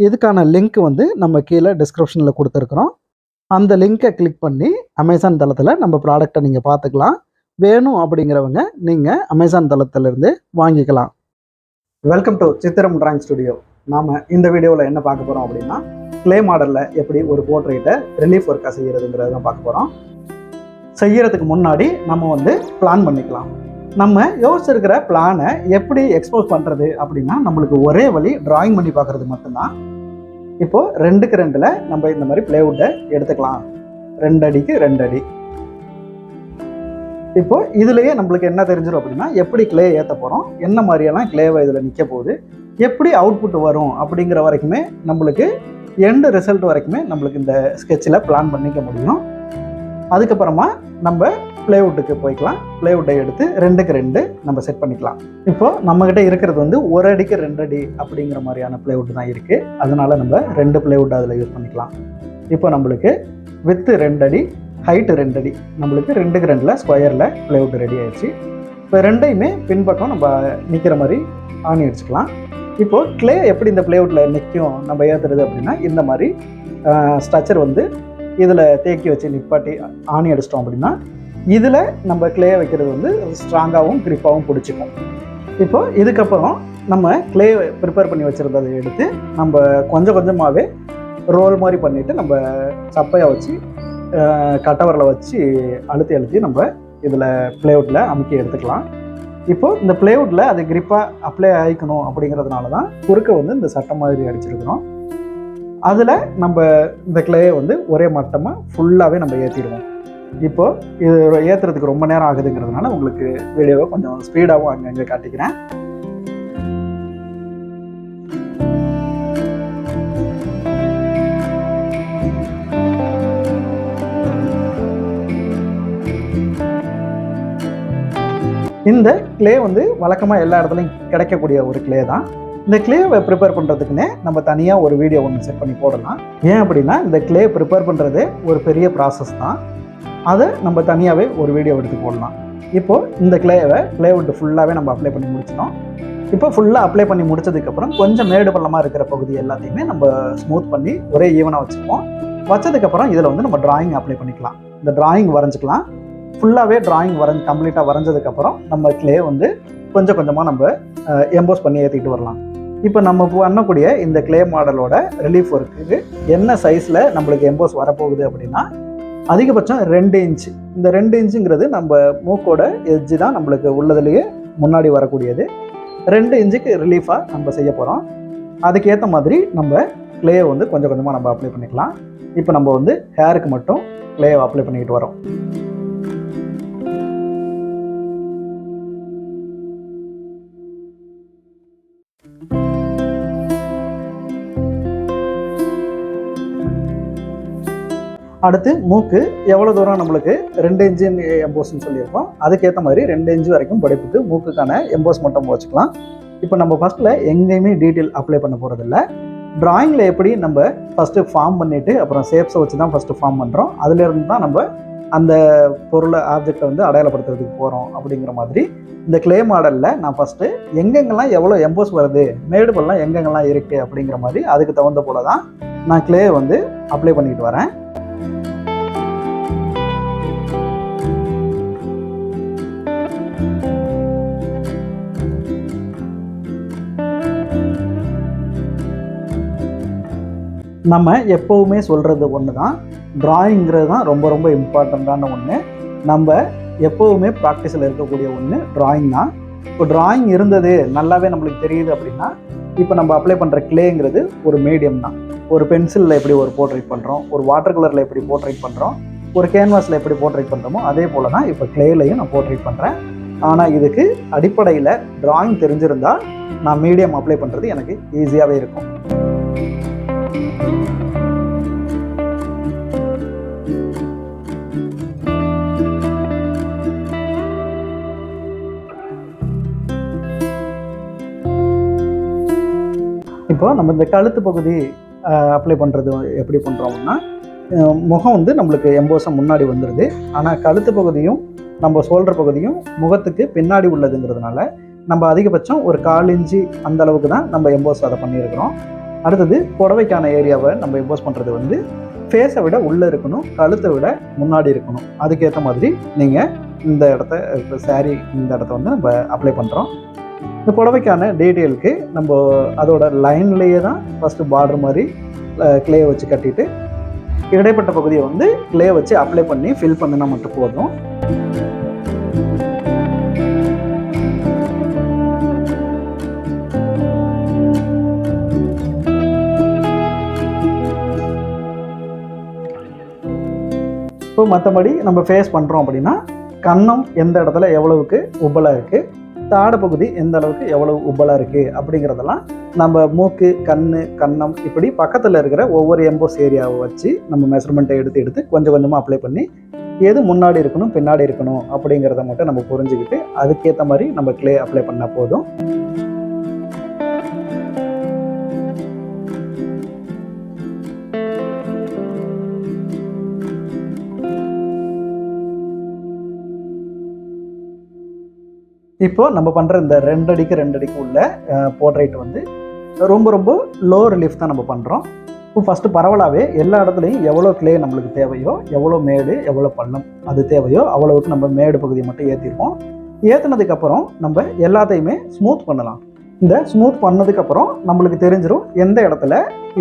இதுக்கான லிங்க் வந்து நம்ம கீழே டிஸ்கிரிப்ஷனில் கொடுத்துருக்குறோம். அந்த லிங்க்கை கிளிக் பண்ணி அமேசான் தளத்தில் நம்ம ப்ராடக்டை நீங்கள் பார்த்துக்கலாம். வேணும் அப்படிங்கிறவங்க நீங்கள் அமேசான் தளத்திலிருந்து வாங்கிக்கலாம். Welcome to Chithiram drawing studio நாம் இந்த வீடியோவில் என்ன பார்க்க போகிறோம் அப்படின்னா க்ளே மாடலில் எப்படி ஒரு போர்ட்ரேட்டை ரிலீஃப் ஒர்க்காக செய்கிறதுங்கிறத தான் பார்க்க போகிறோம் செய்கிறதுக்கு முன்னாடி நம்ம வந்து பிளான் பண்ணிக்கலாம். நம்ம யோசிச்சிருக்கிற பிளானை எப்படி எக்ஸ்போஸ் பண்ணுறது அப்படின்னா நம்மளுக்கு ஒரே வழி டிராயிங் பண்ணி பார்க்கறது மட்டும்தான். இப்போ ரெண்டுக்கு ரெண்டில் நம்ம இந்த மாதிரி பிளேவுட்டை எடுத்துக்கலாம். ரெண்டு அடிக்கு ரெண்டு அடி இப்போ இதுலயே நம்மளுக்கு என்ன தெரிஞ்சிடும் அப்படின்னா எப்படி கிளே ஏற்ற போகிறோம் என்ன மாதிரியெல்லாம் கிளேவை இதில் நிற்க போகுது எப்படி அவுட்புட் வரும் அப்படிங்கிற வரைக்குமே நம்மளுக்கு எண்டு ரிசல்ட் வரைக்குமே நம்மளுக்கு இந்த ஸ்கெட்சில் பிளான் பண்ணிக்க முடியும். அதுக்கப்புறமா நம்ம பிளேவுட்டுக்கு போய்க்கலாம். பிளேவுட்டை எடுத்து ரெண்டுக்கு ரெண்டு நம்ம செட் பண்ணிக்கலாம். இப்போ நம்மக்கிட்ட இருக்கிறது வந்து ஒரு அடிக்கு ரெண்டு அடி அப்படிங்கிற மாதிரியான பிளேவுட் தான் இருக்குது அதனால நம்ம ரெண்டு பிளேவுட் அதில் யூஸ் பண்ணிக்கலாம். இப்போ நம்மளுக்கு வித்து ரெண்டு அடி ஹைட்டு ரெண்டு அடி. நம்மளுக்கு ரெண்டுக்கு ரெண்டில் ஸ்கொயரில் பிளேவுட் ரெடி ஆயிடுச்சு. இப்போ ரெண்டையுமே பின்பக்கம் நம்ம நிற்கிற மாதிரி ஆணி அடிச்சுக்கலாம். இப்போது கிளே எப்படி இந்த பிளேவுட்டில் நிற்கும் நம்ம ஏற்றுறது அப்படின்னா இந்த மாதிரி ஸ்ட்ரக்சர் வந்து இதில் தேக்கி வச்சு நிப்பாட்டி ஆணி அடிச்சிட்டோம் அப்படின்னா இதில் நம்ம கிளே வைக்கிறது வந்து ஸ்ட்ராங்காகவும் கிரிப்பாகவும் பிடிச்சிக்கும். இப்போ இதுக்கப்புறம் நம்ம கிளே ப்ரிப்பேர் பண்ணி வச்சுருந்ததை எடுத்து நம்ம கொஞ்சம் கொஞ்சமாகவே ரோல் மாதிரி பண்ணிவிட்டு நம்ம சப்பையாக வச்சு கட்டவரில் வச்சு அழுத்தி அழுத்தி நம்ம இதில் பிளேவுட்டில் அமுக்கி எடுத்துக்கலாம். இப்போது இந்த பிளேவுட்டில் அது கிரிப்பாக அப்ளை ஆகிக்கணும் அப்படிங்கிறதுனால தான் குறுக்க வந்து இந்த சட்டம் மாதிரி அடிச்சிருக்கிறோம். அதில் நம்ம இந்த கிளேயை வந்து ஒரே மட்டமாக ஃபுல்லாகவே நம்ம ஏற்றிடுவோம் இப்போ இது ஏற்றுறதுக்கு ரொம்ப நேரம் ஆகுதுங்கிறதுனால உங்களுக்கு வீடியோவை கொஞ்சம் ஸ்பீடாகவும் அங்கங்கே காட்டிக்கிறேன். இந்த கிளே வந்து வழக்கமாக எல்லா இடத்துலையும் கிடைக்கக்கூடிய ஒரு கிளே தான். இந்த கிளேவை ப்ரிப்பேர் பண்ணுறதுக்குன்னே நம்ம தனியாக ஒரு வீடியோ ஒன்று செட் பண்ணி போடலாம். ஏன் அப்படின்னா இந்த கிளே ப்ரிப்பேர் பண்ணுறது ஒரு பெரிய ப்ராசஸ் தான். அதை நம்ம தனியாகவே ஒரு வீடியோ எடுத்து போடலாம். இப்போது இந்த கிளேவை கிளேவுட்டு ஃபுல்லாகவே நம்ம அப்ளை பண்ணி முடிச்சிட்டோம். இப்போ ஃபுல்லாக அப்ளை பண்ணி முடிச்சதுக்கப்புறம் கொஞ்சம் மேடு பள்ளமாக இருக்கிற பகுதி எல்லாத்தையுமே நம்ம ஸ்மூத் பண்ணி ஒரே ஈவனாக வச்சுப்போம் வச்சதுக்கப்புறம் இதில் வந்து நம்ம டிராயிங் அப்ளை பண்ணிக்கலாம். இந்த டிராயிங் வரைஞ்சிக்கலாம். ஃபுல்லாகவே டிராயிங் வரைஞ்சி கம்ப்ளீட்டாக வரைஞ்சதுக்கப்புறம் நம்ம கிளே வந்து கொஞ்சம் கொஞ்சமாக நம்ம எம்போஸ் பண்ணி ஏற்றிட்டு வரலாம். இப்போ நம்ம பண்ணக்கூடிய இந்த கிளே மாடலோட ரிலீஃப் ஒர்க்குக்கு என்ன சைஸில் நம்மளுக்கு எம்போஸ் வரப்போகுது அப்படின்னா அதிகபட்சம் ரெண்டு இன்ச்சு இந்த ரெண்டு இன்ச்சுங்கிறது நம்ம மூக்கோட எட்ஜு தான் நம்மளுக்கு உள்ளதுலேயே முன்னாடி வரக்கூடியது. ரெண்டு இன்ச்சுக்கு ரிலீஃபாக நம்ம செய்ய போகிறோம் அதுக்கேற்ற மாதிரி நம்ம கிளேயை வந்து கொஞ்சம் கொஞ்சமாக நம்ம அப்ளை பண்ணிக்கலாம். இப்போ நம்ம வந்து ஹேருக்கு மட்டும் கிளேயை அப்ளை பண்ணிக்கிட்டு வரோம். அடுத்து மூக்கு எவ்வளோ தூரம் நம்மளுக்கு ரெண்டு இன்ச்சு எம்போஸ்ன்னு சொல்லியிருக்கோம். அதுக்கேற்ற மாதிரி ரெண்டு இன்ச்சு வரைக்கும் படைப்புக்கு மூக்குக்கான எம்போஸ் மட்டும் வச்சுக்கலாம். இப்போ நம்ம ஃபஸ்ட்டில் எங்கேயுமே டீட்டெயில் அப்ளை பண்ண போகிறதில்ல ட்ராயிங்கில் எப்படி நம்ம ஃபஸ்ட்டு ஃபார்ம் பண்ணிவிட்டு அப்புறம் ஷேப்ஸை வச்சு தான் ஃபஸ்ட்டு ஃபார்ம் பண்ணுறோம் அதுலேருந்து தான் நம்ம அந்த பொருளை ஆப்ஜெக்டை வந்து அடையாளப்படுத்துறதுக்கு போகிறோம் அப்படிங்கிற மாதிரி. இந்த கிளே மாடலில் நான் ஃபஸ்ட்டு எங்கெங்கெல்லாம் எவ்வளோ எம்போஸ் வருது மேடுபெல்லாம் எங்கெங்கெல்லாம் இருக்குது அப்படிங்கிற மாதிரி அதுக்கு தகுந்த போல தான் நான் கிளேயை வந்து அப்ளை பண்ணிக்கிட்டு வரேன். நம்ம எப்போவுமே சொல்கிறது ஒன்று தான் ட்ராயிங்கிறது தான் ரொம்ப ரொம்ப இம்பார்ட்டண்ட்டான ஒன்று நம்ம எப்போவுமே ப்ராக்டிஸில் இருக்கக்கூடிய ஒன்று ட்ராயிங் தான். இப்போ ட்ராயிங் இருந்தது நல்லாவே நம்மளுக்கு தெரியுது அப்படின்னா இப்போ நம்ம அப்ளை பண்ணுற கிளேங்கிறது ஒரு மீடியம் தான். ஒரு பென்சிலில் எப்படி ஒரு போர்ட்ரேட் பண்ணுறோம் ஒரு வாட்டர் கலரில் எப்படி போர்ட்ரேட் பண்ணுறோம் ஒரு கேன்வாஸில் எப்படி போர்ட்ரேட் பண்ணுறோமோ அதே போல் தான் இப்போ கிளேலையும் நான் போர்ட்ரேட் பண்ணுறேன் ஆனால் இதுக்கு அடிப்படையில் ட்ராயிங் தெரிஞ்சிருந்தால் நான் மீடியம் அப்ளை பண்ணுறது எனக்கு ஈஸியாகவே இருக்கும். இப்போ நம்ம இந்த கழுத்து பகுதி அப்ளை பண்ணுறது எப்படி பண்ணுறோம்னா முகம் வந்து நம்மளுக்கு எம்போசம் முன்னாடி வந்துடுது ஆனால் கழுத்து பகுதியும் நம்ம சோல்டர் பகுதியும் முகத்துக்கு பின்னாடி உள்ளதுங்கிறதுனால நம்ம அதிகபட்சம் ஒரு கால் இன்ச்சு அந்த அளவுக்கு தான் நம்ம எம்போஸ் அதை பண்ணியிருக்கிறோம். அடுத்தது புடவைக்கான ஏரியாவை நம்ம இம்போஸ் பண்ணுறது வந்து ஃபேஸை விட உள்ளே இருக்கணும் கழுத்தை விட முன்னாடி இருக்கணும். அதுக்கேற்ற மாதிரி நீங்கள் இந்த இடத்த இப்போ saree இந்த இடத்த வந்து நம்ம அப்ளை பண்ணுறோம் இந்த புடவைக்கான டீட்டெயிலுக்கு நம்ம அதோட லைன்லேயே தான் ஃபஸ்ட்டு பார்டர் மாதிரி கிளே வச்சு கட்டிட்டு இடைப்பட்ட பகுதியை வந்து கிளே வச்சு அப்ளை பண்ணி ஃபில் பண்ணினா மட்டும் போதும். இப்போ மற்றபடி நம்ம ஃபேஸ் பண்ணுறோம் அப்படின்னா கன்னம் எந்த இடத்துல எவ்வளவுக்கு உப்பலாக இருக்குது தாட பகுதி எந்த அளவுக்கு எவ்வளவு உப்பலாக இருக்குது அப்படிங்கிறதெல்லாம் நம்ம மூக்கு கண் கன்னம் இப்படி பக்கத்தில் இருக்கிற ஒவ்வொரு எம்போஸ் ஏரியாவை வச்சு நம்ம மெஷர்மெண்ட்டை எடுத்து எடுத்து கொஞ்சம் கொஞ்சமாக அப்ளை பண்ணி எது முன்னாடி இருக்கணும் பின்னாடி இருக்கணும் அப்படிங்கிறத மட்டும் நம்ம புரிஞ்சுக்கிட்டு அதுக்கேற்ற மாதிரி நம்ம க்ளே அப்ளை பண்ணால் போதும். இப்போது நம்ம பண்ணுற இந்த ரெண்டு அடிக்கு ரெண்டு அடிக்கு உள்ள போர்ட்ரைட் வந்து ரொம்ப ரொம்ப லோ ரிலீஃப் தான் நம்ம பண்ணுறோம் இப்போ ஃபஸ்ட்டு பரவலாகவே எல்லா இடத்துலையும் எவ்வளோ க்ளே நம்மளுக்கு தேவையோ எவ்வளோ மேடு எவ்வளோ பள்ளம் அது தேவையோ அவ்வளோவுக்கு நம்ம மேடு பகுதியை மட்டும் ஏற்றிருப்போம் ஏற்றுனதுக்கப்புறம் நம்ம எல்லாத்தையுமே ஸ்மூத் பண்ணலாம். இந்த ஸ்மூத் பண்ணதுக்கப்புறம் நம்மளுக்கு தெரிஞ்சிடும் எந்த இடத்துல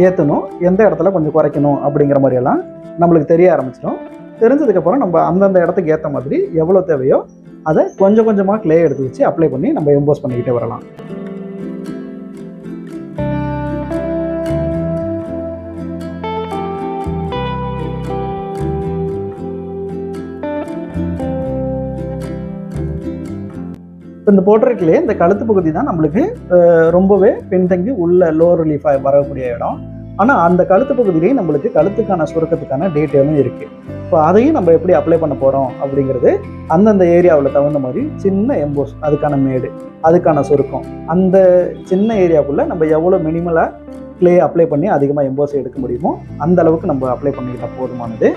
ஏற்றணும் எந்த இடத்துல கொஞ்சம் குறைக்கணும் அப்படிங்கிற மாதிரியெல்லாம் நம்மளுக்கு தெரிய ஆரம்பிச்சிடும். தெரிஞ்சதுக்கப்புறம் நம்ம அந்தந்த இடத்துக்கு ஏற்ற மாதிரி எவ்வளோ தேவையோ அதை கொஞ்சம் கொஞ்சமாக க்ளே எடுத்து வச்சு அப்ளை பண்ணி நம்ம எம்போஸ் பண்ணிக்கிட்டே வரலாம். இப்போ இந்த போர்ட்ரேட்லேயே இந்த கழுத்து பகுதி தான் நம்மளுக்கு ரொம்பவே பின்தங்கி உள்ள லோ ரிலீஃபாக வரக்கூடிய இடம். ஆனால் அந்த கழுத்து பகுதியிலேயே நம்மளுக்கு கழுத்துக்கான சுருக்கத்துக்கான டீட்டெயிலும் இருக்குது இப்போ அதையும் நம்ம எப்படி அப்ளை பண்ண போகிறோம் அப்படிங்கிறது அந்தந்த ஏரியாவில் தகுந்த மாதிரி சின்ன எம்போஸ் அதுக்கான மேடு அதுக்கான சுருக்கம். அந்த சின்ன ஏரியாவுக்குள்ளே நம்ம எவ்வளோ மினிமலாக கிளே அப்ளை பண்ணி அதிகமாக எம்போஸ் எடுக்க முடியுமோ அந்த அளவுக்கு நம்ம அப்ளை பண்ணிக்கிட்டால் போதுமானது.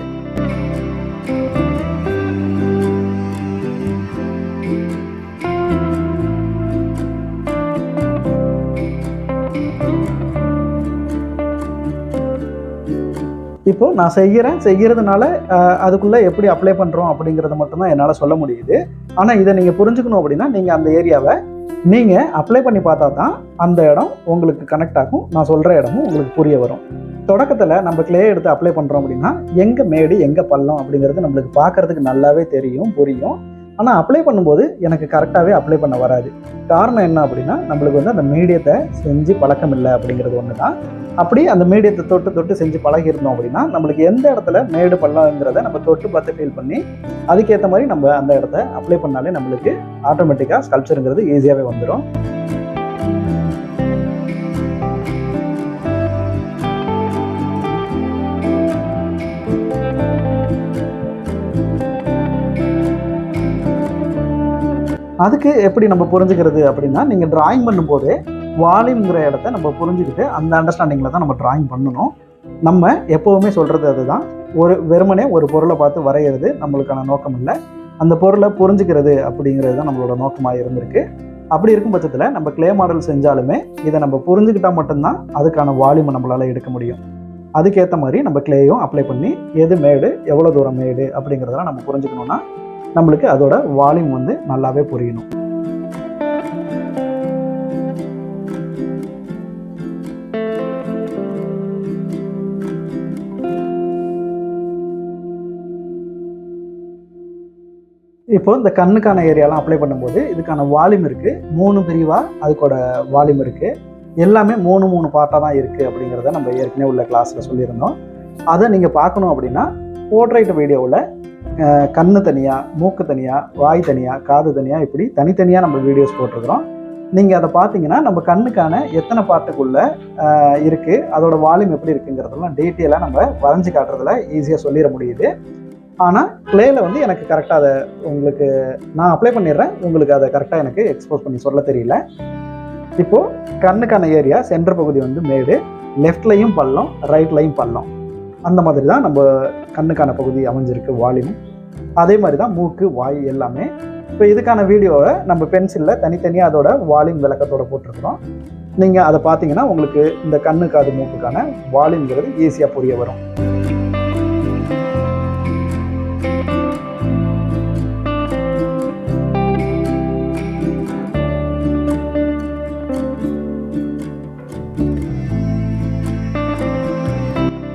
இப்போ நான் செய்கிறேன் செய்கிறதுனால அதுக்குள்ளே அதுக்குள்ள எப்படி அப்ளை பண்ணுறோம் அப்படிங்கிறத மட்டும்தான் என்னால் சொல்ல முடியுது. ஆனால் இதை நீங்கள் புரிஞ்சுக்கணும் அப்படின்னா நீங்கள் அந்த ஏரியாவை நீங்கள் அப்ளை பண்ணி பார்த்தா தான் அந்த இடம் உங்களுக்கு கனெக்ட் ஆகும். நான் சொல்கிற இடமும் உங்களுக்கு புரிய வரும். தொடக்கத்தில் நம்ம க்ளே எடுத்து அப்ளை பண்ணுறோம் அப்படின்னா எங்கே மேடு எங்கே பள்ளம் அப்படிங்கிறது நம்மளுக்கு பார்க்கறதுக்கு நல்லாவே தெரியும் புரியும். ஆனால் அப்ளை பண்ணும்போது எனக்கு கரெக்டாகவே அப்ளை பண்ண வராது. காரணம் என்ன அப்படின்னா நம்மளுக்கு வந்து அந்த மீடியத்தை செஞ்சு பழக்கம் இல்லை அப்படிங்கிறது ஒன்று தான் அப்படி அந்த மீடியத்தை தொட்டு தொட்டு செஞ்சு பழகிருந்தோம் அப்படின்னா நம்மளுக்கு எந்த இடத்துல மேடு பண்ணலாங்கிறத நம்ம தொட்டு பார்த்து ஃபீல் பண்ணி அதுக்கேற்ற மாதிரி நம்ம அந்த இடத்த அப்ளை பண்ணாலே நம்மளுக்கு ஆட்டோமேட்டிக்காக ஸ்கல்ச்சருங்கிறது ஈஸியாகவே வந்துடும் அதுக்கு எப்படி நம்ம புரிஞ்சுக்கிறது அப்படின்னா நீங்கள் டிராயிங் பண்ணும்போது வால்யூம்ங்கிற இடத்த நம்ம புரிஞ்சுக்கிட்டு அந்த அண்டர்ஸ்டாண்டிங்கில் தான் நம்ம டிராயிங் பண்ணணும். நம்ம எப்போவுமே சொல்கிறது அதுதான். ஒரு வெறுமனே ஒரு பொருளை பார்த்து வரைகிறது நம்மளுக்கான நோக்கம் இல்லை. அந்த பொருளை புரிஞ்சுக்கிறது அப்படிங்கிறது தான் நம்மளோட நோக்கமாக இருந்திருக்கு. அப்படி இருக்கும் பட்சத்தில் நம்ம க்ளே மாடல் செஞ்சாலுமே இதை நம்ம புரிஞ்சுக்கிட்டா மட்டும்தான் அதுக்கான வால்யூமை நம்மளால் எடுக்க முடியும். அதுக்கேற்ற மாதிரி நம்ம க்ளேயும் அப்ளை பண்ணி எது மேடு எவ்வளோ தூரம் மேடு அப்படிங்கிறதெல்லாம் நம்ம புரிஞ்சுக்கணுன்னா நம்மளுக்கு அதோட வால்யூம் வந்து நல்லாவே புரியணும். இப்போ இந்த கண்ணுக்கான ஏரியாலாம் அப்ளை பண்ணும்போது இதுக்கான வால்யூம் இருக்குது மூணு பிரிவாக அதுக்கோட வால்யூம் இருக்குது எல்லாமே மூணு மூணு பார்ட்டாக தான் இருக்குது அப்படிங்கிறத நம்ம ஏற்கனவே உள்ள கிளாஸில் சொல்லியிருந்தோம். அதை நீங்கள் பார்க்கணும் அப்படின்னா போர்ட்ரைட் வீடியோவில் கண்ணு தனியாக மூக்கு தனியாக வாய் தனியாக காது தனியாக இப்படி தனித்தனியாக நம்ம வீடியோஸ் போட்டிருக்கிறோம். நீங்கள் அதை பார்த்தீங்கன்னா நம்ம கண்ணுக்கான எத்தனை பார்ட்டுக்குள்ளே இருக்குது அதோட வால்யூம் எப்படி இருக்குங்கிறதெல்லாம் டீட்டெயிலாக நம்ம வரைஞ்சி காட்டுறதுல ஈஸியாக சொல்லிட முடியுது. ஆனால் க்ளேயில் வந்து எனக்கு கரெக்டாக அதை உங்களுக்கு நான் அப்ளை பண்ணிடுறேன். உங்களுக்கு அதை கரெக்டாக எனக்கு எக்ஸ்போஸ் பண்ணி சொல்ல தெரியல. இப்போது கண்ணுக்கான ஏரியா சென்டர் பகுதி வந்து மேடு லெஃப்ட்லையும் பள்ளம் ரைட்லையும் பள்ளம். அந்த மாதிரி தான் நம்ம கண்ணுக்கான பகுதி அமைஞ்சிருக்கு வால்யூம் அதே மாதிரி தான் மூக்கு வாய் எல்லாமே. இப்போ இதுக்கான வீடியோவை நம்ம பென்சிலில் தனித்தனியாக அதோட வால்யூம் விளக்கத்தோட போட்டிருக்கிறோம். நீங்கள் அதை பார்த்தீங்கன்னா உங்களுக்கு இந்த கண்ணுக்காது மூக்குக்கான வால்யூம்ங்கிறது ஈஸியாக புரிய வரும்.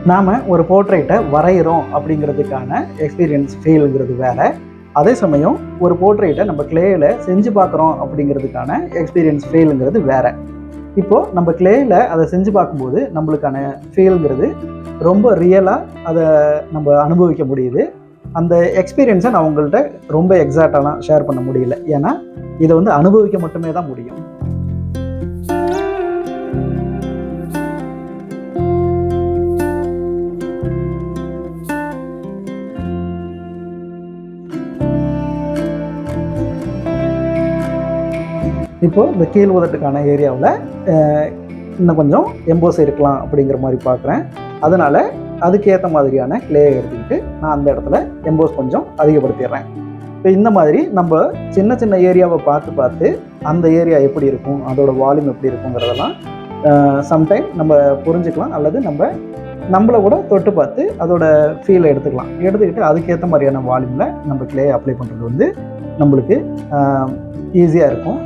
நாம் ஒரு போர்ட்ரேட்டை வரைகிறோம் அப்படிங்கிறதுக்கான எக்ஸ்பீரியன்ஸ் ஃபீலுங்கிறது வேறு. அதே சமயம் ஒரு போர்ட்ரேட்டை நம்ம கிளேயில் செஞ்சு பார்க்குறோம் அப்படிங்கிறதுக்கான எக்ஸ்பீரியன்ஸ் ஃபீலுங்கிறது வேறு. இப்போது நம்ம கிளேயில் அதை செஞ்சு பார்க்கும்போது நம்மளுக்கான ஃபீலுங்கிறது ரொம்ப ரியலாக அதை நம்ம அனுபவிக்க முடியுது. அந்த எக்ஸ்பீரியன்ஸை நான் உங்கள்கிட்ட ரொம்ப எக்ஸாக்டாலாம் ஷேர் பண்ண முடியல. ஏன்னா இதை வந்து அனுபவிக்க மட்டுமே தான் முடியும். இப்போ இந்த கீழ் உதட்டுக்கான ஏரியாவில் இன்னும் கொஞ்சம் எம்போஸ் இருக்கலாம் அப்படிங்கிற மாதிரி பார்க்குறேன் அதனால் அதுக்கேற்ற மாதிரியான கிளேயை எடுத்துக்கிட்டு நான் அந்த இடத்துல எம்போஸ் கொஞ்சம் அதிகப்படுத்திடுறேன். இப்போ இந்த மாதிரி நம்ம சின்ன சின்ன ஏரியாவை பார்த்து பார்த்து அந்த ஏரியா எப்படி இருக்கும் அதோட வால்யூம் எப்படி இருக்குங்கிறதெல்லாம் சம்டைம் நம்ம புரிஞ்சுக்கலாம் அல்லது நம்ம நம்மளை கூட தொட்டு பார்த்து அதோட ஃபீலை எடுத்துக்கலாம். எடுத்துக்கிட்டு அதுக்கேற்ற மாதிரியான வால்யூமில் நம்ம கிளேயை அப்ளை பண்ணுறது வந்து நம்மளுக்கு ஈஸியாக இருக்கும்.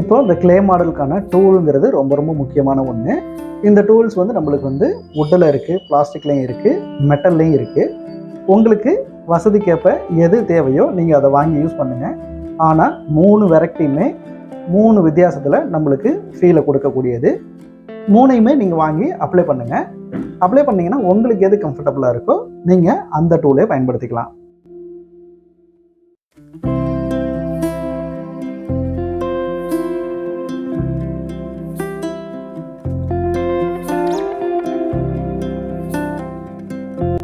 இப்போ இந்த கிளே மாடலுக்கான டூலுங்கிறது ரொம்ப ரொம்ப முக்கியமான ஒன்று இந்த டூல்ஸ் வந்து நம்மளுக்கு வந்து உட்டில் இருக்குது பிளாஸ்டிக்லேயும் இருக்குது மெட்டல்லையும் இருக்குது உங்களுக்கு வசதிக்கேற்ப எது தேவையோ நீங்கள் அதை வாங்கி யூஸ் பண்ணுங்கள் ஆனால் மூணு வெரைட்டியுமே மூணு வித்தியாசத்தில் நம்மளுக்கு ஃபீலை கொடுக்கக்கூடியது. மூணையுமே நீங்கள் வாங்கி அப்ளை பண்ணுங்கள் அப்ளை பண்ணிங்கன்னா உங்களுக்கு எது கம்ஃபர்டபுளாக இருக்கோ நீங்கள் அந்த டூலே பயன்படுத்திக்கலாம்.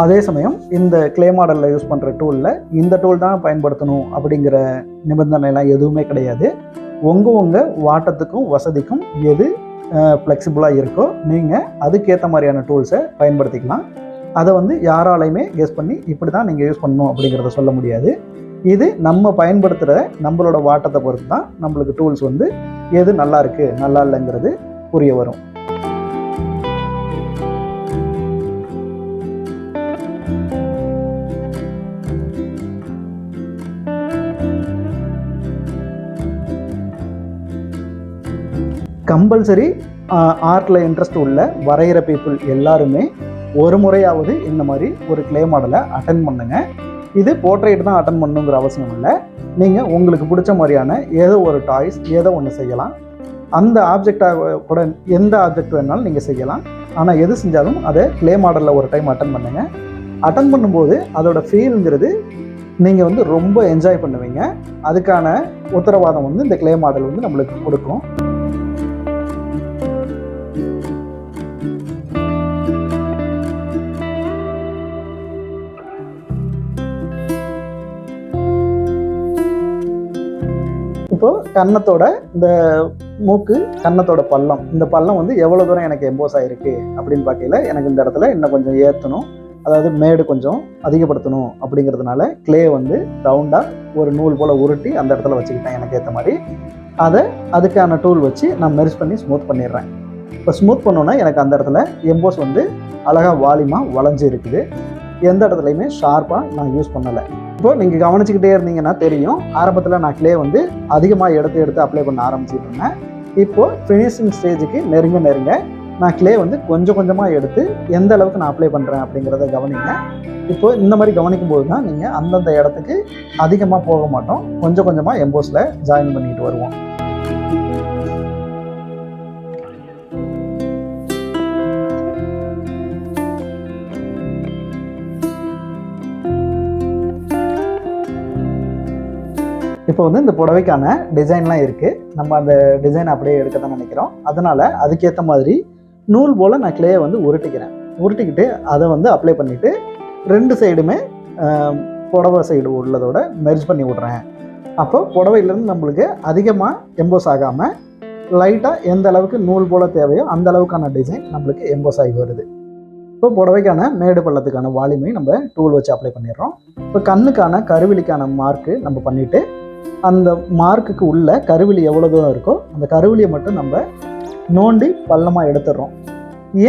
அதே சமயம் இந்த கிளே மாடலில் யூஸ் பண்ணுற டூலில் இந்த டூல் தான் பயன்படுத்தணும் அப்படிங்கிற நிபந்தனைலாம் எதுவுமே கிடையாது. உங்கள் உங்கள் வாட்டத்துக்கும் வசதிக்கும் எது ஃப்ளெக்சிபிளாக இருக்கோ நீங்கள் அதுக்கேற்ற மாதிரியான டூல்ஸை பயன்படுத்திக்கலாம். அதை வந்து யாராலையுமே கெஸ் பண்ணி இப்படி தான் நீங்கள் யூஸ் பண்ணணும் அப்படிங்கிறத சொல்ல முடியாது. இது நம்ம பயன்படுத்துகிற நம்மளோட வாட்டத்தை பொறுத்து தான் நம்மளுக்கு டூல்ஸ் வந்து எது நல்லா இருக்குது நல்லா இல்லைங்கிறது புரிய வரும். கம்பல்சரி ஆர்ட்டில் இன்ட்ரெஸ்ட் உள்ள வரைகிற பீப்புள் எல்லாருமே ஒரு முறையாவது இந்த மாதிரி ஒரு கிளே மாடலை அட்டன் பண்ணுங்கள் இது போர்ட்ரேட் தான் அட்டன் பண்ணுங்கிற அவசியம் இல்லை. நீங்கள் உங்களுக்கு பிடிச்ச மாதிரியான ஏதோ ஒரு டாய்ஸ் ஏதோ ஒன்று செய்யலாம். அந்த ஆப்ஜெக்டாக கூட எந்த ஆப்ஜெக்ட் வேணாலும் நீங்கள் செய்யலாம். ஆனால் எது செஞ்சாலும் அதை கிளே மாடலில் ஒரு டைம் அட்டன் பண்ணுங்கள் அட்டன் பண்ணும்போது அதோட ஃபீல்ங்கிறது நீங்கள் வந்து ரொம்ப என்ஜாய் பண்ணுவீங்க. அதுக்கான உத்தரவாதம் வந்து இந்த கிளே மாடல் வந்து நம்மளுக்கு கொடுக்கும். இப்போ கன்னத்தோட இந்த மூக்கு கன்னத்தோட பள்ளம். இந்த பள்ளம் வந்து எவ்வளோ தூரம் எனக்கு எம்போஸ் ஆயிருக்கு அப்படின்னு பார்க்கையில எனக்கு இந்த இடத்துல இன்னும் கொஞ்சம் ஏற்றணும் அதாவது மேடு கொஞ்சம் அதிகப்படுத்தணும் அப்படிங்கிறதுனால கிளே வந்து ரவுண்டாக ஒரு நூல் போல் உருட்டி அந்த இடத்துல வச்சுக்கிட்டேன் எனக்கு ஏற்ற மாதிரி. அதை அதுக்கான டூல் வச்சு நான் மெர்ஸ் பண்ணி ஸ்மூத் பண்ணிடுறேன். இப்போ ஸ்மூத் பண்ணோன்னா எனக்கு அந்த இடத்துல எம்போஸ் வந்து அழகாக வாலிமாக வளைஞ்சு இருக்குது. எந்த இடத்துலையுமே ஷார்ப்பாக நான் யூஸ் பண்ணலை. இப்போ நீங்கள் கவனிச்சுக்கிட்டே இருந்தீங்கன்னா தெரியும். ஆரம்பத்தில் நான் கிளே வந்து அதிகமாக எடுத்து எடுத்து அப்ளை பண்ண ஆரம்பிச்சுட்டு இருந்தேன். இப்போது ஃபினிஷிங் ஸ்டேஜுக்கு நெருங்க நெருங்க நான் கிளே வந்து கொஞ்சம் கொஞ்சமாக எடுத்து எந்த அளவுக்கு நான் அப்ளை பண்ணுறேன் அப்படிங்கிறத கவனிங்க. இப்போ இந்த மாதிரி கவனிக்கும் போது தான் நீங்கள் அந்தந்த இடத்துக்கு அதிகமாக போக மாட்டோம். கொஞ்சம் கொஞ்சமாக எம்போஸில் ஜாயின் பண்ணிட்டு வருவோம். இப்போ வந்து இந்த புடவைக்கான டிசைன்லாம் இருக்குது நம்ம அந்த டிசைன் அப்படியே எடுக்க தான் நினைக்கிறோம். அதனால் அதுக்கேற்ற மாதிரி நூல் போல் நான் கிளேயை வந்து உருட்டிக்கிறேன். உருட்டிக்கிட்டு அதை வந்து அப்ளை பண்ணிவிட்டு ரெண்டு சைடுமே புடவை சைடு உள்ளதோட மெர்ஜ் பண்ணி விட்றேன். அப்போ புடவையிலேருந்து நம்மளுக்கு அதிகமாக எம்போஸ் ஆகாமல் லைட்டாக எந்த அளவுக்கு நூல் போல் தேவையோ அந்த அளவுக்கான டிசைன் நம்மளுக்கு எம்போஸ் ஆகி வருது. இப்போ புடவைக்கான மேடு பள்ளத்துக்கான வால்யூமை நம்ம டூல் வச்சு அப்ளை பண்ணிடுறோம். இப்போ கண்ணுக்கான கருவிலிக்கான மார்க்கு நம்ம பண்ணிவிட்டு அந்த மார்க்குக்கு உள்ள கருவிலி எவ்வளோ தூரம் இருக்கோ அந்த கருவிலியை மட்டும் நம்ம நோண்டி பள்ளமாக எடுத்துடுறோம்.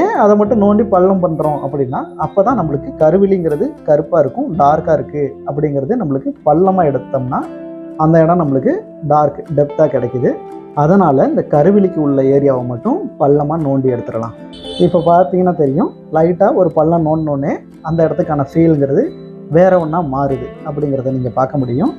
ஏன் அதை மட்டும் நோண்டி பள்ளம் பண்ணுறோம் அப்படின்னா அப்போ தான் நம்மளுக்கு கருவிலிங்கிறது கருப்பாக இருக்கும் டார்க்காக இருக்குது அப்படிங்கிறது நம்மளுக்கு பள்ளமாக எடுத்தோம்னா அந்த இடம் நம்மளுக்கு டார்க் டெப்த்தாக கிடைக்குது. அதனால் இந்த கருவிலிக்கு உள்ள ஏரியாவை மட்டும் பள்ளமாக நோண்டி எடுத்துடலாம். இப்போ பார்த்தீங்கன்னா தெரியும் லைட்டாக ஒரு பள்ளம் நோண்டினோடனே அந்த இடத்துக்கான ஃபீலுங்கிறது வேற ஒன்றா மாறுது அப்படிங்கிறத நீங்கள் பார்க்க முடியும்.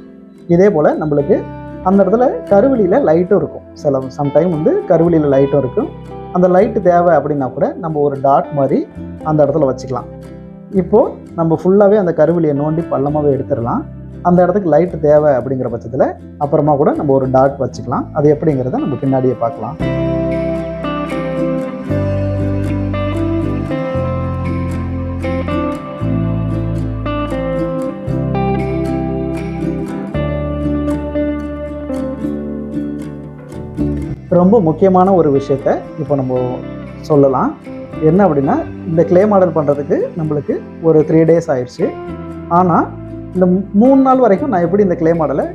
இதே போல் நம்மளுக்கு அந்த இடத்துல கருவிலியில் லைட்டும் இருக்கும். சில சம்டைம் வந்து கருவிலியில் லைட்டும் இருக்கும். அந்த லைட்டு தேவை அப்படின்னா கூட நம்ம ஒரு டாட் மாதிரி அந்த இடத்துல வச்சுக்கலாம். இப்போது நம்ம ஃபுல்லாகவே அந்த கருவிலியை நோண்டி பள்ளமாகவே எடுத்துடலாம். அந்த இடத்துக்கு லைட்டு தேவை அப்படிங்கிற பட்சத்தில் அப்புறமா கூட நம்ம ஒரு டாட் வச்சுக்கலாம். அது எப்படிங்கிறத நம்ம பின்னாடியே பார்க்கலாம். ரொம்ப முக்கியமான ஒரு விஷயத்த இப்போ நம்ம சொல்லலாம். என்ன அப்படின்னா இந்த க்ளே மாடல் பண்ணுறதுக்கு நம்மளுக்கு ஒரு த்ரீ டேஸ் ஆயிடுச்சு. ஆனால் இந்த மூணு நாள் வரைக்கும் நான் எப்படி இந்த க்ளே மாடலை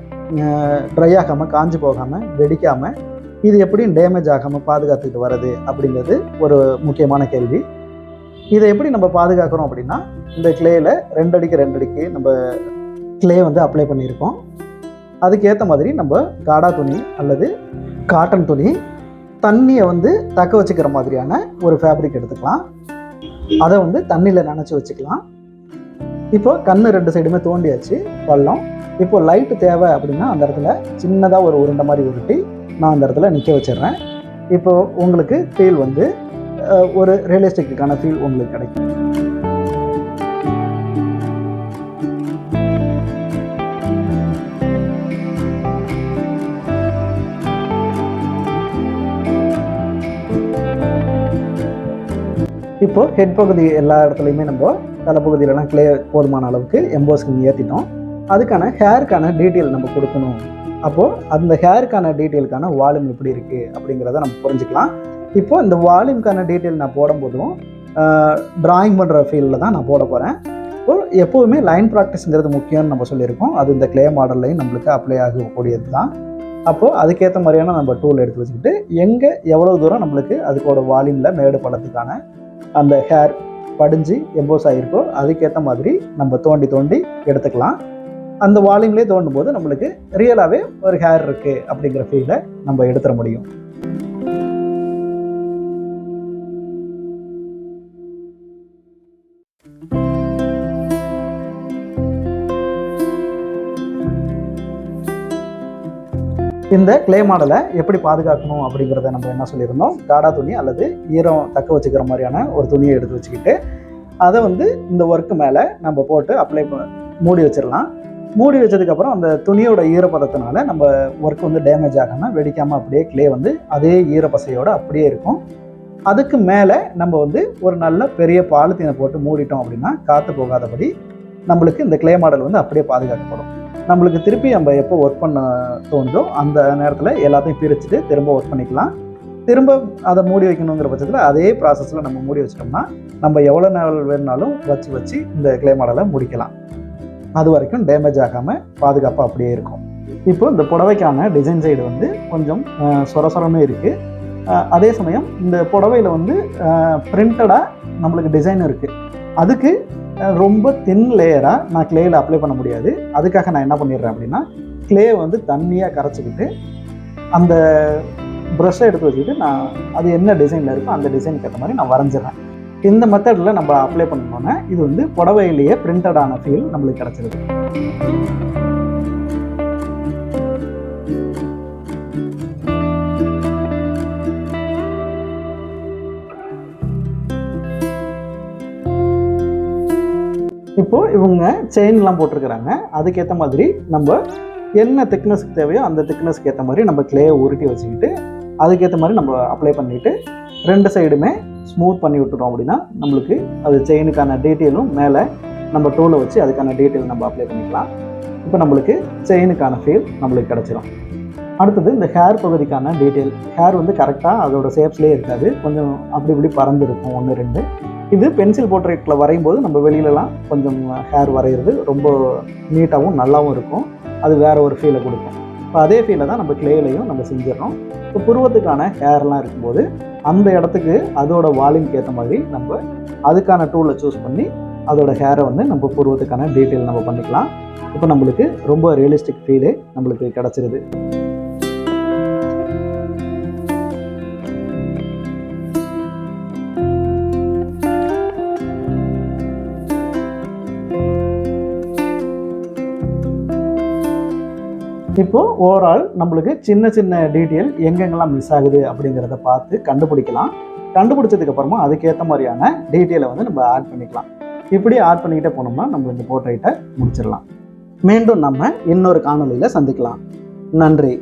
ட்ரை ஆகாமல் காஞ்சு போகாமல் வெடிக்காமல் இது எப்படி டேமேஜ் ஆகாமல் பாதுகாத்துக்கிட்டு வர்றது அப்படிங்கிறது ஒரு முக்கியமான கேள்வி. இதை எப்படி நம்ம பாதுகாக்கிறோம் அப்படின்னா இந்த கிளேயில் ரெண்டு அடிக்கு ரெண்டு அடிக்கு நம்ம க்ளே வந்து அப்ளை பண்ணியிருக்கோம். அதுக்கேற்ற மாதிரி நம்ம காடா துணி அல்லது காட்டன் துணி தண்ணியை வந்து தக்க வச்சுக்கிற மாதிரியான ஒரு ஃபேப்ரிக் எடுத்துக்கலாம். அதை வந்து தண்ணியில் நினச்சி வச்சுக்கலாம். இப்போ கண்ணு ரெண்டு சைடுமே தோண்டியாச்சு பள்ளம் இப்போ லைட்டு தேவை அப்படின்னா அந்த இடத்துல சின்னதாக ஒரு உருண்டை மாதிரி உருட்டி நான் அந்த இடத்துல நிற்க வச்சிடுறேன். இப்போது உங்களுக்கு ஃபீல் வந்து ஒரு ரியலிஸ்டிக்கான ஃபீல் உங்களுக்கு கிடைக்கும். இப்போது ஹெட் பகுதி எல்லா இடத்துலையுமே நம்ம தலைப்பகுதியிலலாம் கிளே போதுமான அளவுக்கு எம்போஸ்கிங் ஏற்றிட்டோம் அதுக்கான ஹேருக்கான டீட்டெயில் நம்ம கொடுக்கணும். அப்போது அந்த ஹேருக்கான டீட்டெயிலுக்கான வால்யூம் எப்படி இருக்குது அப்படிங்கிறத நம்ம புரிஞ்சுக்கலாம். இப்போது இந்த வால்யூம்க்கான டீட்டெயில் நான் போடும்போதும் ட்ராயிங் பண்ணுற ஃபீல்டில் தான் நான் போட போகிறேன் இப்போ எப்போதுமே லைன் ப்ராக்டிஸ்ங்கிறது முக்கியம்னு நம்ம சொல்லியிருக்கோம். அது இந்த கிளே மாடல்லையும் நம்மளுக்கு அப்ளை ஆகக்கூடியது தான். அப்போது அதுக்கேற்ற மாதிரியான நம்ம டூல் எடுத்து வச்சுக்கிட்டு எங்கே எவ்வளோ தூரம் நம்மளுக்கு அதுக்கோட வால்யூமில் மேடு படத்துக்கான அந்த ஹேர் படிஞ்சு எம்போஸ் ஆகிருக்கோ அதுக்கேற்ற மாதிரி நம்ம தோண்டி தோண்டி எடுத்துக்கலாம். அந்த வால்யூம்லேயே தோண்டும் போது நம்மளுக்கு ரியலாகவே ஒரு ஹேர் இருக்குது அப்படிங்கிற ஃபீலை நம்ம எடுத்துட முடியும். இந்த கிளே மாடலை எப்படி பாதுகாக்கணும் அப்படிங்கிறத நம்ம என்ன சொல்லியிருந்தோம்? காடா துணி அல்லது ஈரம் தக்க வச்சுக்கிற மாதிரியான ஒரு துணியை எடுத்து வச்சுக்கிட்டு அதை வந்து இந்த ஒர்க்கு மேலே நம்ம போட்டு அப்ளை மூடி வச்சிடலாம். மூடி வச்சதுக்கப்புறம் அந்த துணியோட ஈரப்பதத்தினால நம்ம ஒர்க் வந்து டேமேஜ் ஆகாமல் வெடிக்காமல் அப்படியே க்ளே வந்து அதே ஈரப்பசையோடு அப்படியே இருக்கும். அதுக்கு மேலே நம்ம வந்து ஒரு நல்ல பெரிய பாலித்தீனை போட்டு மூடிட்டோம் அப்படின்னா காற்று போகாதபடி நம்மளுக்கு இந்த க்ளே மாடல் வந்து அப்படியே பாதுகாக்கப்படும். நம்மளுக்கு திருப்பி நம்ம எப்போ ஒர்க் பண்ண தோணுதோ அந்த நேரத்தில் எல்லாத்தையும் பிரிச்சுட்டு திரும்ப ஒர்க் பண்ணிக்கலாம். திரும்ப அதை மூடி வைக்கணுங்கிற பட்சத்தில் அதே ப்ராசஸில் நம்ம மூடி வச்சிட்டோம்னா நம்ம எவ்வளோ நாள் வேணுனாலும் வச்சு வச்சு இந்த கிளே மாடலை முடிக்கலாம். அது வரைக்கும் டேமேஜ் ஆகாமல் பாதுகாப்பாக அப்படியே இருக்கும். இப்போ இந்த புடவைக்கான டிசைன் சைடு வந்து கொஞ்சம் சொர சொரமே இருக்குது அதே சமயம் இந்த புடவையில் வந்து பிரிண்டடாக நம்மளுக்கு டிசைன் இருக்குது அதுக்கு ரொம்ப தின் லேயராக நான் கிளேயில் அப்ளை பண்ண முடியாது. அதுக்காக நான் என்ன பண்ணிடுறேன் அப்படின்னா கிளே வந்து தண்ணியாக கரைச்சிக்கிட்டு அந்த ப்ரஷ்ஷை எடுத்து வச்சுக்கிட்டு நான் அது என்ன டிசைனில் இருக்கோ அந்த டிசைனுக்கு ஏற்ற மாதிரி நான் வரைஞ்சிடுறேன். இந்த மெத்தடில் நம்ம அப்ளை பண்ணோன்னே இது வந்து புடவையிலேயே பிரிண்டடான ஃபீல் நம்மளுக்கு கிடச்சிருது. இப்போது இவங்க செயின்லாம் போட்டிருக்கிறாங்க. அதுக்கேற்ற மாதிரி நம்ம என்ன திக்னஸ்க்கு தேவையோ அந்த திக்னஸ்க்கு ஏற்ற மாதிரி நம்ம கிளேயை உருட்டி வச்சுக்கிட்டு அதுக்கேற்ற மாதிரி நம்ம அப்ளை பண்ணிவிட்டு ரெண்டு சைடுமே ஸ்மூத் பண்ணி விட்டுட்டோம் அப்படின்னா நம்மளுக்கு அது செயினுக்கான டீட்டெயிலும் மேலே நம்ம டூலை வச்சு அதுக்கான டீட்டெயில் நம்ம அப்ளை பண்ணிக்கலாம். இப்போ நம்மளுக்கு செயினுக்கான ஃபீல் நம்மளுக்கு கிடச்சிரும். அடுத்தது இந்த ஹேர் பகுதிக்கான டீட்டெயில் ஹேர் வந்து கரெக்டாக அதோட ஷேப்ஸ்லேயே இருக்காது. கொஞ்சம் அப்படி இப்படி பறந்து இருக்கும். ஒன்று ரெண்டு. இது பென்சில் போர்ட்ரேட்டில் வரையும் போது நம்ம வெளியிலலாம் கொஞ்சம் ஹேர் வரைகிறது ரொம்ப நீட்டாகவும் நல்லாவும் இருக்கும். அது வேறு ஒரு ஃபீலை கொடுக்கும். இப்போ அதே ஃபீலை தான் நம்ம கிளேலையும் நம்ம செஞ்சிடறோம். இப்போ புருவத்துக்கான ஹேர்லாம் இருக்கும்போது அந்த இடத்துக்கு அதோட வால்யூம்க்கு ஏற்ற மாதிரி நம்ம அதுக்கான டூலை சூஸ் பண்ணி அதோட ஹேரை வந்து நம்ம புருவத்துக்கான டீட்டெயில் நம்ம பண்ணிக்கலாம். இப்போ நம்மளுக்கு ரொம்ப ரியலிஸ்டிக் ஃபீலே நம்மளுக்கு கிடச்சிருது. இப்போ ஓவரால் நம்மளுக்கு சின்ன சின்ன டீட்டெயில் எங்கெங்கெல்லாம் மிஸ் ஆகுது அப்படிங்கிறத பார்த்து கண்டுபிடிக்கலாம். கண்டுபிடிச்சதுக்கு அப்புறமா அதுக்கேற்ற மாதிரியான டீட்டெயிலை வந்து நம்ம ஆட் பண்ணிக்கலாம். இப்படி ஆட் பண்ணிக்கிட்டே போனோம்னா நம்ம இந்த போர்ட்ரைட்டை முடிச்சிடலாம். மீண்டும் நம்ம இன்னொரு காணொளியில் சந்திக்கலாம். நன்றி.